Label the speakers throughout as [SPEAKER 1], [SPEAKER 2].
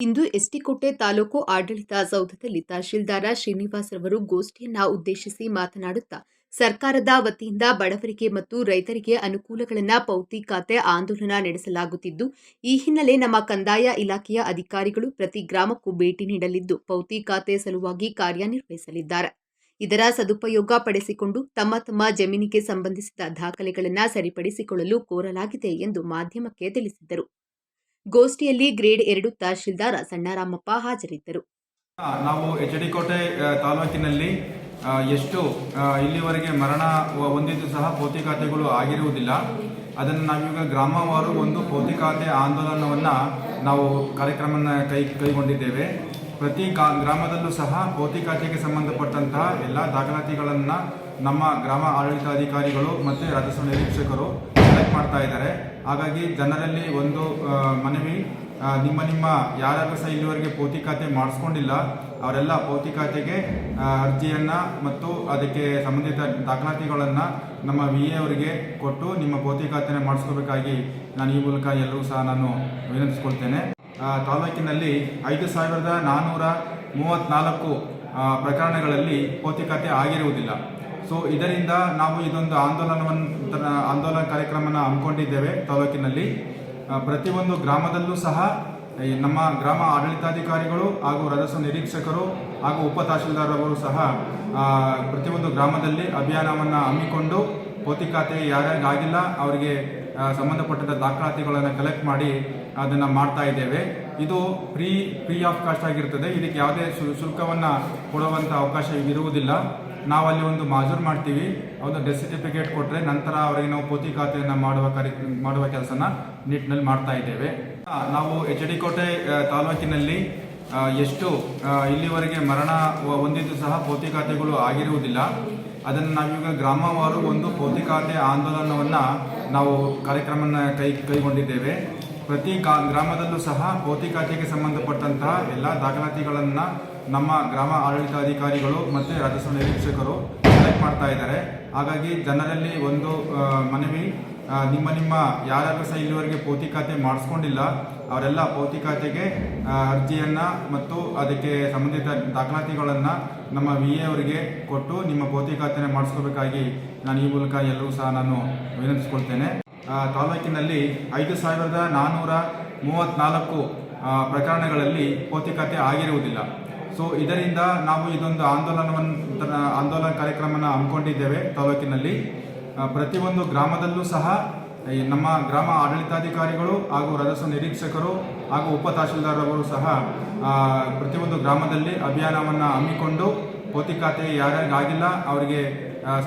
[SPEAKER 1] ಇಂದು ಎಸ್ಟಿಕೋಟೆ ತಾಲೂಕು ಆಡಳಿತ ಸೌಧದಲ್ಲಿ ತಹಶೀಲ್ದಾರ ಶ್ರೀನಿವಾಸ್ ರವರು ಗೋಷ್ಠಿಯನ್ನ ಉದ್ದೇಶಿಸಿ ಮಾತನಾಡುತ್ತಾ, ಸರ್ಕಾರದ ವತಿಯಿಂದ ಬಡವರಿಗೆ ಮತ್ತು ರೈತರಿಗೆ ಅನುಕೂಲಗಳನ್ನು ಪೌತಿ ಖಾತೆ ಆಂದೋಲನ ನಡೆಸಲಾಗುತ್ತಿದ್ದು, ಈ ಹಿನ್ನೆಲೆ ನಮ್ಮ ಕಂದಾಯ ಇಲಾಖೆಯ ಅಧಿಕಾರಿಗಳು ಪ್ರತಿ ಗ್ರಾಮಕ್ಕೂ ಭೇಟಿ ನೀಡಲಿದ್ದು, ಪೌತಿ ಖಾತೆ ಸಲುವಾಗಿ ಕಾರ್ಯನಿರ್ವಹಿಸಲಿದ್ದಾರೆ. ಇದರ ಸದುಪಯೋಗ ಪಡಿಸಿಕೊಂಡು ತಮ್ಮ ತಮ್ಮ ಜಮೀನಿಗೆ ಸಂಬಂಧಿಸಿದ ದಾಖಲೆಗಳನ್ನು ಸರಿಪಡಿಸಿಕೊಳ್ಳಲು ಕೋರಲಾಗಿದೆ ಎಂದು ಮಾಧ್ಯಮಕ್ಕೆ ತಿಳಿಸಿದರು ಗೋಷ್ಠಿಯಲ್ಲಿ ಗ್ರೇಡ್ ಎರಡು ತಹಶೀಲ್ದಾರ ಸಣ್ಣರಾಮಪ್ಪ ಹಾಜರಿದ್ದರು.
[SPEAKER 2] ನಾವು ಎಚ್ ಡಿ ಕೋಟೆ ತಾಲೂಕಿನಲ್ಲಿ ಎಷ್ಟು ಇಲ್ಲಿವರೆಗೆ ಮರಣ ಹೊಂದಿದ್ದು ಸಹ ಪೌತಿಕಾತೆಗಳು ಆಗಿರುವುದಿಲ್ಲ. ಅದನ್ನು ನಾವೀಗ ಗ್ರಾಮವಾರು ಒಂದು ಪೌತಿಕಾತೆ ಆಂದೋಲನವನ್ನು ನಾವು ಕಾರ್ಯಕ್ರಮನ ಕೈ, ಕೈಗೊಂಡಿದ್ದೇವೆ. ಪ್ರತಿ ಗ್ರಾಮದಲ್ಲೂ ಸಹ ಪೌತಿಕಾತೆಗೆ ಸಂಬಂಧಪಟ್ಟಂತಹ ಎಲ್ಲ ದಾಖಲಾತಿಗಳನ್ನು ನಮ್ಮ ಗ್ರಾಮ ಆಡಳಿತಾಧಿಕಾರಿಗಳು ಮತ್ತು ರಾಜಸ್ವ ನಿರೀಕ್ಷಕರು ಮಾಡ್ತಾ ಇದ್ದಾರೆ. ಹಾಗಾಗಿ ಜನರಲ್ಲಿ ಒಂದು ಮನವಿ ನಿಮ್ಮ ನಿಮ್ಮ ಯಾರ್ಯಾರು ಸಹ ಇಲ್ಲಿವರೆಗೆ ಪೌತಿ ಖಾತೆ ಮಾಡಿಸ್ಕೊಂಡಿಲ್ಲ, ಅವರೆಲ್ಲ ಪೌತಿ ಖಾತೆಗೆ ಅರ್ಜಿಯನ್ನು ಮತ್ತು ಅದಕ್ಕೆ ಸಂಬಂಧಿತ ದಾಖಲಾತಿಗಳನ್ನು ನಮ್ಮ ವಿ ಎ ಅವರಿಗೆ ಕೊಟ್ಟು ನಿಮ್ಮ ಪೌತಿ ಖಾತೆನ ಮಾಡಿಸ್ಕೋಬೇಕಾಗಿ ನಾನು ಈ ಮೂಲಕ ಎಲ್ಲರೂ ಸಹ ನಾನು ವಿನಂತಿಸ್ಕೊಳ್ತೇನೆ. ತಾಲೂಕಿನಲ್ಲಿ ಐದು ಸಾವಿರದ ನಾನ್ನೂರ ಮೂವತ್ತ್ನಾಲ್ಕು ಪ್ರಕರಣಗಳಲ್ಲಿ ಪೌತಿ ಖಾತೆ ಆಗಿರುವುದಿಲ್ಲ. ಸೊ ಇದರಿಂದ ನಾವು ಇದೊಂದು ಆಂದೋಲನವನ್ನು ಆಂದೋಲನ ಕಾರ್ಯಕ್ರಮನ ಹಮ್ಮಿಕೊಂಡಿದ್ದೇವೆ ತಾಲೂಕಿನಲ್ಲಿ. ಪ್ರತಿಯೊಂದು ಗ್ರಾಮದಲ್ಲೂ ಸಹ ನಮ್ಮ ಗ್ರಾಮ ಆಡಳಿತಾಧಿಕಾರಿಗಳು ಹಾಗೂ ರಜಸ್ವ ನಿರೀಕ್ಷಕರು ಹಾಗೂ ಉಪ ತಹಶೀಲ್ದಾರ್ ಅವರು ಸಹ ಪ್ರತಿಯೊಂದು ಗ್ರಾಮದಲ್ಲಿ ಅಭಿಯಾನವನ್ನು ಹಮ್ಮಿಕೊಂಡು ಪೋತಿ ಖಾತೆ ಯಾರ್ಯಾರಿಗಾಗಿಲ್ಲ ಅವರಿಗೆ ಸಂಬಂಧಪಟ್ಟ ದಾಖಲಾತಿಗಳನ್ನು ಕಲೆಕ್ಟ್ ಮಾಡಿ ಅದನ್ನು ಮಾಡ್ತಾ ಇದ್ದೇವೆ. ಇದು ಫ್ರೀ ಫ್ರೀ ಆಫ್ ಕಾಸ್ಟ್ ಆಗಿರ್ತದೆ. ಇದಕ್ಕೆ ಯಾವುದೇ ಶುಲ್ಕವನ್ನು ಕೊಡುವಂಥ ಅವಕಾಶ ಇರುವುದಿಲ್ಲ. ನಾವು ಅಲ್ಲಿ ಒಂದು ಮಾಜೂರು ಮಾಡ್ತೀವಿ. ಒಂದು ಡೆತ್ ಸರ್ಟಿಫಿಕೇಟ್ ಕೊಟ್ಟರೆ ನಂತರ ಅವರಿಗೆ ನಾವು ಪೋತಿ ಖಾತೆಯನ್ನು ಮಾಡುವ ಕಾರ್ಯ, ಮಾಡುವ ಕೆಲಸನ ನಿಟ್ಟಿನಲ್ಲಿ ಮಾಡ್ತಾ ಇದ್ದೇವೆ. ನಾವು ಎಚ್ ಡಿ ಕೋಟೆ ತಾಲೂಕಿನಲ್ಲಿ ಎಷ್ಟು ಇಲ್ಲಿವರೆಗೆ ಮರಣ ಹೊಂದಿದ್ದು ಸಹ ಪೋತಿ ಖಾತೆಗಳು ಆಗಿರುವುದಿಲ್ಲ. ಅದನ್ನು ನಾವೀಗ ಗ್ರಾಮವಾರು ಒಂದು ಪೋತಿ ಖಾತೆ ಆಂದೋಲನವನ್ನು ನಾವು ಕಾರ್ಯಕ್ರಮನ ಕೈ, ಕೈಗೊಂಡಿದ್ದೇವೆ. ಪ್ರತಿ ಗ್ರಾಮದಲ್ಲೂ ಸಹ ಖಾತೆಗೆ ಸಂಬಂಧಪಟ್ಟಂತಹ ಎಲ್ಲ ದಾಖಲಾತಿಗಳನ್ನು ನಮ್ಮ ಗ್ರಾಮ ಆಡಳಿತಾಧಿಕಾರಿಗಳು ಮತ್ತು ರಾಜಸ್ವ ನಿರೀಕ್ಷಕರು ಕಲೆಕ್ಟ್ ಮಾಡ್ತಾ ಇದ್ದಾರೆ. ಹಾಗಾಗಿ ಜನರಲ್ಲಿ ಒಂದು ಮನವಿ ನಿಮ್ಮ ನಿಮ್ಮ ಯಾರ್ಯಾರು ಸಹ ಇಲ್ಲಿವರೆಗೆ ಪೋತಿ ಖಾತೆ ಮಾಡಿಸ್ಕೊಂಡಿಲ್ಲ, ಅವರೆಲ್ಲ ಪೋತಿ ಖಾತೆಗೆ ಅರ್ಜಿಯನ್ನು ಮತ್ತು ಅದಕ್ಕೆ ಸಂಬಂಧಿತ ದಾಖಲಾತಿಗಳನ್ನು ನಮ್ಮ ವಿ ಎ ಅವರಿಗೆ ಕೊಟ್ಟು ನಿಮ್ಮ ಪೋತಿ ಖಾತೆನ ಮಾಡಿಸ್ಕೋಬೇಕಾಗಿ ನಾನು ಈ ಮೂಲಕ ಎಲ್ಲರೂ ಸಹ ನಾನು ವಿನಂತಿಸ್ಕೊಳ್ತೇನೆ. ತಾಲೂಕಿನಲ್ಲಿ ಐದು ಸಾವಿರದ ನಾನ್ನೂರ ಮೂವತ್ತ್ನಾಲ್ಕು ಪ್ರಕರಣಗಳಲ್ಲಿ ಪೌತಿಕತೆ ಆಗಿರುವುದಿಲ್ಲ. ಸೊ ಇದರಿಂದ ನಾವು ಇದೊಂದು ಆಂದೋಲನವನ್ನು ಆಂದೋಲನ ಕಾರ್ಯಕ್ರಮನ ಹಮ್ಮಿಕೊಂಡಿದ್ದೇವೆ ತಾಲೂಕಿನಲ್ಲಿ. ಪ್ರತಿಯೊಂದು ಗ್ರಾಮದಲ್ಲೂ ಸಹ ನಮ್ಮ ಗ್ರಾಮ ಆಡಳಿತಾಧಿಕಾರಿಗಳು ಹಾಗೂ ರಜಸ್ವ ನಿರೀಕ್ಷಕರು ಹಾಗೂ ಉಪ ತಹಶೀಲ್ದಾರ್ ಅವರು ಸಹ ಪ್ರತಿಯೊಂದು ಗ್ರಾಮದಲ್ಲಿ ಅಭಿಯಾನವನ್ನು ಹಮ್ಮಿಕೊಂಡು ಪೌತಿಕತೆ ಖಾತೆ ಯಾರ್ಯಾರಿಗಾಗಿಲ್ಲ ಅವರಿಗೆ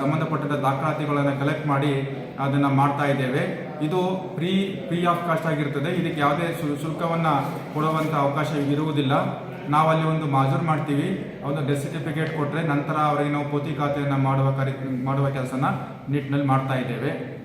[SPEAKER 2] ಸಂಬಂಧಪಟ್ಟಂಥ ಸಂಬಂಧಪಟ್ಟ ದಾಖಲಾತಿಗಳನ್ನು ಕಲೆಕ್ಟ್ ಮಾಡಿ ಅದನ್ನು ಮಾಡ್ತಾ ಇದ್ದೇವೆ. ಇದು ಫ್ರೀ ಫ್ರೀ ಆಫ್ ಕಾಸ್ಟ್ ಆಗಿರ್ತದೆ. ಇದಕ್ಕೆ ಯಾವುದೇ ಶುಲ್ಕವನ್ನು ಕೊಡುವಂಥ ಅವಕಾಶ ಇರುವುದಿಲ್ಲ. ನಾವು ಅಲ್ಲಿ ಒಂದು ಮಾಜೂರು ಮಾಡ್ತೀವಿ. ಒಂದು ಡೆತ್ ಸರ್ಟಿಫಿಕೇಟ್ ಕೊಟ್ಟರೆ ನಂತರ ಅವರಿಗೆ ನಾವು ಪೋತಿ ಖಾತೆಯನ್ನು ಮಾಡುವ ಕಾರ್ಯ, ಮಾಡುವ ಕೆಲಸನ ನಿಟ್ಟಿನಲ್ಲಿ ಮಾಡ್ತಾ ಇದ್ದೇವೆ.